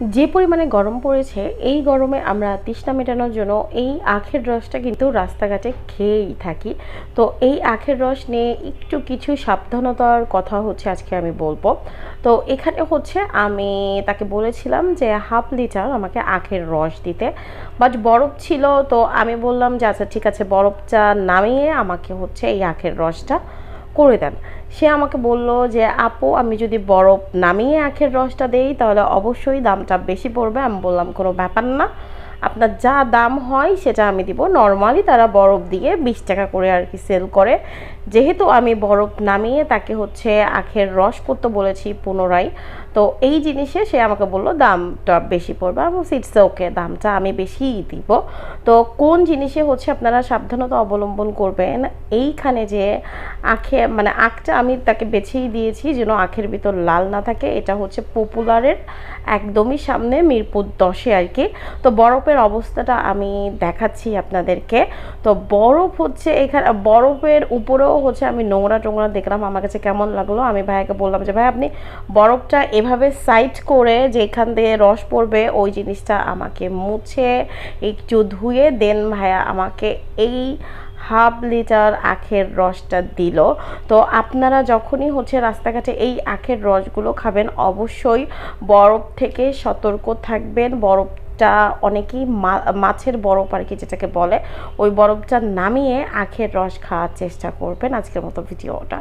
যে পরিমাণে গরম পড়েছে, এই গরমে আমরা তৃষ্ণা মেটানোর জন্য এই আখের রসটা কিন্তু রাস্তাঘাটে খেয়েই থাকি। তো এই আখের রস নিয়ে একটু কিছু সাবধানতার কথা হচ্ছে আজকে আমি বলব। তো এখানে হচ্ছে আমি তাকে বলেছিলাম যে হাফ লিটার আমাকে আখের রস দিতে। বাট বরফ ছিল, তো আমি বললাম যে আচ্ছা ঠিক আছে বরফটা নামিয়ে আমাকে হচ্ছে এই আখের রসটা করে দেন। সে আমাকে বলল যে, আপু, আমি যদি বরফ নামিয়ে আখের রসটা দেই, তাহলে অবশ্যই দামটা বেশি পড়বে। আমি বললাম, কোনো ব্যাপার না। আপনার যা দাম হয়, সেটা আমি দিব। নর্মালি তারা বরফ দিয়ে বিশ টাকা করে আর কি সেল করে। যেহেতু আমি বরফ নামিয়ে তাকে হচ্ছে আখের রস করতে বলেছি পুনরায়, তো এই জিনিসে সে আমাকে বলল, দামটা বেশি পড়বে। আমি ইটস ওকে দামটা আমি বেশিই দিব। তো কোন জিনিসে হচ্ছে আপনারা সাবধানতা অবলম্বন করবেন? এইখানে যে আখে মানে আখটা আমি তাকে বেছেই দিয়েছি যেন আখের ভিতর লাল না থাকে। এটা হচ্ছে পপুলারের একদমই সামনে মিরপুর দশে আর কি। তো বরফের অবস্থাটা আমি দেখাচ্ছি আপনাদেরকে। তো বরফ হচ্ছে এখানে, বরফের উপরেও হচ্ছে আমি নোংরা টোংরা দেখলাম। আমার কাছে কেমন লাগল? আমি ভাইয়াকে বললাম যে, ভাই, আপনি বরফটা এভাবে সাইড করে যেখান দিয়ে রস পড়বে, ওই জিনিসটা আমাকে মুছে, একটু ধুয়ে দেন ভাইয়া। আমাকে এই হাফ লিটার আখের রসটা দিল। তো আপনারা যখনই হচ্ছে রাস্তাঘাটে এই আখের রসগুলো খাবেন, অবশ্যই বরফ থেকে সতর্ক থাকবেন। বরফটা অনেকেই মাছের বরফ আর কি যেটাকে বলে, ওই বরফটা নামিয়ে আখের রস খাওয়ার চেষ্টা করবেন। আজকের মতো ভিডিওটা